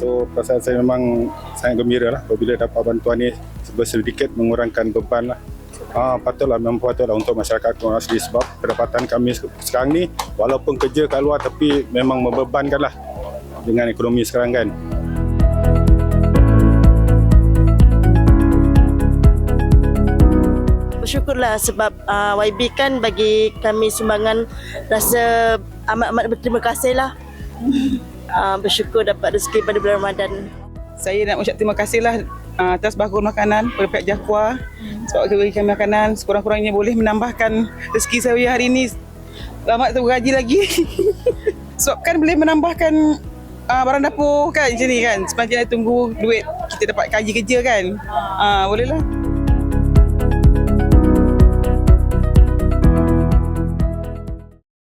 So perasaan saya memang sangat gembira lah apabila dapat bantuan ni sedikit mengurangkan beban lah. Ah, patutlah memang patutlah untuk masyarakat orang asli sebab pendapatan kami se- sekarang ni walaupun kerja kat luar tapi memang membebankan lah dengan ekonomi sekarang kan. Bersyukurlah sebab uh, YB kan bagi kami sumbangan rasa amat-amat berterima kasih lah. Uh, bersyukur dapat rezeki pada bulan Ramadan. Saya nak ucap terima kasih lah uh, atas bahagian makanan kepada pihak Jakwa sebab dia bagi kami makanan sekurang-kurangnya boleh menambahkan rezeki saya hari ini. Selamat tergaji lagi. Sebab kan boleh menambahkan uh, barang dapur kan macam ni kan. Sepanjang tunggu duit kita dapat kaji kerja kan. Uh, boleh lah